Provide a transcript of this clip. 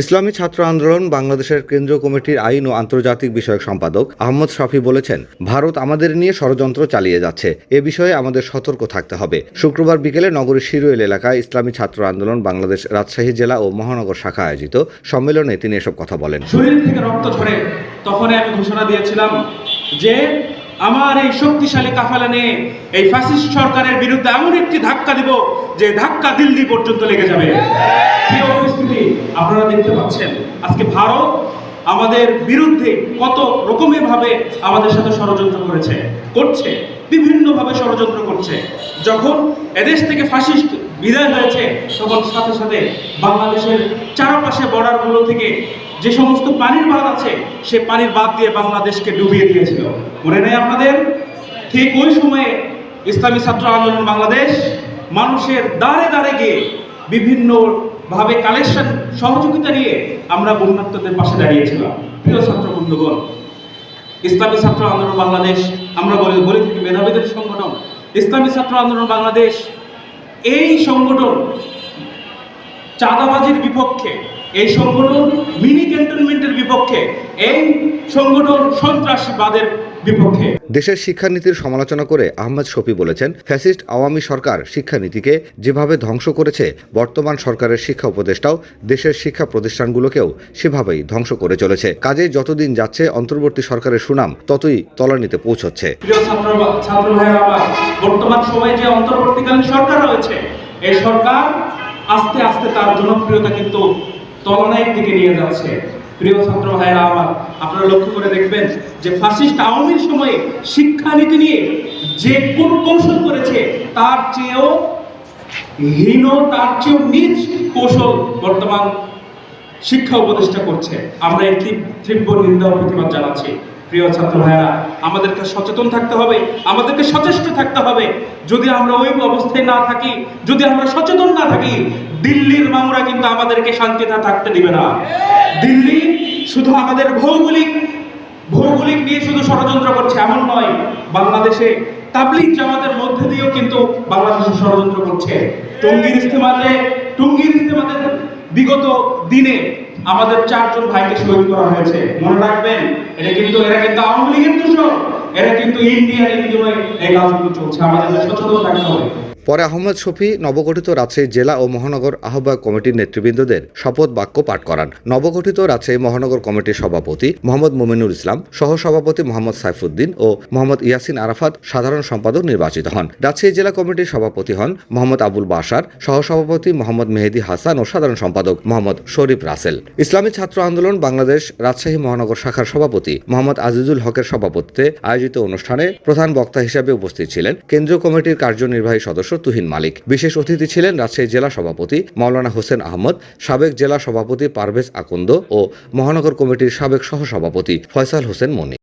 ইসলামী ছাত্র আন্দোলন বাংলাদেশের কেন্দ্রীয় কমিটির আইন ও আন্তর্জাতিক বিষয়ক সম্পাদক আহমদ শফি বলেছেন, ভারত আমাদের নিয়ে ষড়যন্ত্র চালিয়ে যাচ্ছে। এ বিষয়ে আমাদের সতর্ক থাকতে হবে। শুক্রবার বিকেলে নগরীর শিরোয়েল এলাকায় ইসলামী ছাত্র আন্দোলন বাংলাদেশ রাজশাহী জেলা ও মহানগর শাখা আয়োজিত সম্মেলনে তিনি এসব কথা বলেন। শরীর থেকে রক্ত ঝরে, তখনই আমি ঘোষণা দিয়েছিলাম যে আমার এই শক্তিশালী কাফেলা নিয়ে এই ফ্যাসিস্ট সরকারের বিরুদ্ধে এমন একটি ধাক্কা দিব যে ধাক্কা দিল্লি পর্যন্ত লেগে যাবে। আপনারা দেখতে পাচ্ছেন, আজকে ভারত আমাদের বিরুদ্ধে কত রকমের ভাবে আমাদের সাথে ষড়যন্ত্র করেছে, করছে, বিভিন্নভাবে ষড়যন্ত্র করছে। যখন এদেশ থেকে ফাসিস্ট বিদায় হয়েছে, তখন সাথে সাথে বাংলাদেশের চারপাশে বর্ডারগুলো থেকে যে সমস্ত পানির বাঁধ আছে, সে পানির বাঁধ দিয়ে বাংলাদেশকে ডুবিয়ে দিয়েছিল। মনে নেই আপনাদের? ঠিক ওই সময়ে ইসলামী ছাত্র আন্দোলন বাংলাদেশ মানুষের দাঁড়ে দাঁড়ে গিয়ে বিভিন্ন ভাবে কালেকশন সহযোগিতা নিয়ে আমরা বন্যাত্মদের পাশে দাঁড়িয়েছিলাম। প্রিয় ছাত্র বন্ধুগণ, ইসলামী ছাত্র আন্দোলন বাংলাদেশ, আমরা বলি বলি থাকি মেধাবীদের সংগঠন। ইসলামী ছাত্র আন্দোলন বাংলাদেশ, এই সংগঠন চাঁদাবাজির বিপক্ষে এই সংগঠন মিনি ক্যান্টনমেন্টের বিপক্ষে এই সংগঠন সন্ত্রাসবাদের বিপক্ষে। দেশের শিক্ষানীতির সমালোচনা করে আহমদ শফি বলেছেন ফ্যাসিস্ট আওয়ামী সরকার শিক্ষানীতিকে যেভাবে ধ্বংস করেছে বর্তমান সরকারের শিক্ষা উপদেষ্টাও দেশের শিক্ষা প্রতিষ্ঠানগুলোকেও সেভাবেই ধ্বংস করে চলেছে। কাজে যতদিন যাচ্ছে অন্তর্বর্তী সরকারের সুনাম ততই তলানিতে পৌঁছচ্ছে। বর্তমান সময়ে যে অন্তর্বর্তীকালীন সরকার রয়েছে এই সরকার আস্তে আস্তে তার জনপ্রিয়তা কিন্তু তলনায়ের দিকে নিয়ে যাচ্ছে। প্রিয় ছাত্র ভাইয়েরা, আমার আপনারা লক্ষ্য করে দেখবেন যে ফাসিস্ট আওয়ামীর সময়ে শিক্ষানীতি নিয়ে যে কোন কৌশল করেছে, তার চেয়েও হীন, তার চেয়েও নিজ কৌশল বর্তমান শিক্ষা উপদেষ্টা করছে। আমরা এর তীব- তীব্র নিন্দা প্রতিবাদ জানাচ্ছি। প্রিয় ছাত্র ভাইয়েরা আমাদেরকে সচেতন থাকতে হবে, আমাদেরকে সচেষ্ট থাকতে হবে। যদি আমরা ওই অবস্থায় না থাকি, যদি আমরা সচেতন না থাকি, দিল্লির মামুরা কিন্তু আমাদেরকে শান্তিতে থাকতে দিবে না। দিল্লি শুধু আমাদের ভৌগোলিক ভৌগোলিক নিয়ে শুধু ষড়যন্ত্র করছে, এমন নয়। বাংলাদেশে তাবলিগ জামাতের মধ্যে দিয়েও কিন্তু বাংলাদেশে ষড়যন্ত্র করছে। টঙ্গীর ইস্তেমাতে টঙ্গীর ইস্তেমাতে বিগত দিনে আমাদের চারজন ভাইকে শহীদ করা হয়েছে। মনে রাখবেন এটা কিন্তু এরা কিন্তু আওয়ামী লীগের দূষণ এরা কিন্তু ইন্ডিয়ার এই কাজগুলো চলছে। আমাদের সচেতন থাকতে হবে। পরে আহমদ শফি নবগঠিত রাজশাহী জেলা ও মহানগর আহ্বায়ক কমিটির নেতৃবৃন্দদের শপথ বাক্য পাঠ করান। নবগঠিত রাজশাহী মহানগর কমিটির সভাপতি মোহাম্মদ মোমিনুল ইসলাম, সহসভাপতি মোহাম্মদ সাইফুদ্দিন ও মোহাম্মদ ইয়াসিন আরাফাত সাধারণ সম্পাদক নির্বাচিত হন। রাজশাহী জেলা কমিটির সভাপতি হন মোহাম্মদ আবুল বাসার সহসভাপতি মোহাম্মদ মেহেদি হাসান ও সাধারণ সম্পাদক মোহাম্মদ শরীফ রাসেল। ইসলামী ছাত্র আন্দোলন বাংলাদেশ রাজশাহী মহানগর শাখার সভাপতি মোহাম্মদ আজিজুল হকের সভাপতিত্বে আয়োজিত অনুষ্ঠানে প্রধান বক্তা হিসেবে উপস্থিত ছিলেন। কেন্দ্রীয় কমিটির কার্যনির্বাহী সদস্য তুহিন মালিক। বিশেষ অতিথি ছিলেন রাজশাহী জেলা সভাপতি মাওলানা হোসেন আহমদ, সাবেক জেলা সভাপতি পারভেজ আকন্দ ও মহানগর কমিটির সাবেক সহসভাপতি ফয়সাল হোসেন মনি।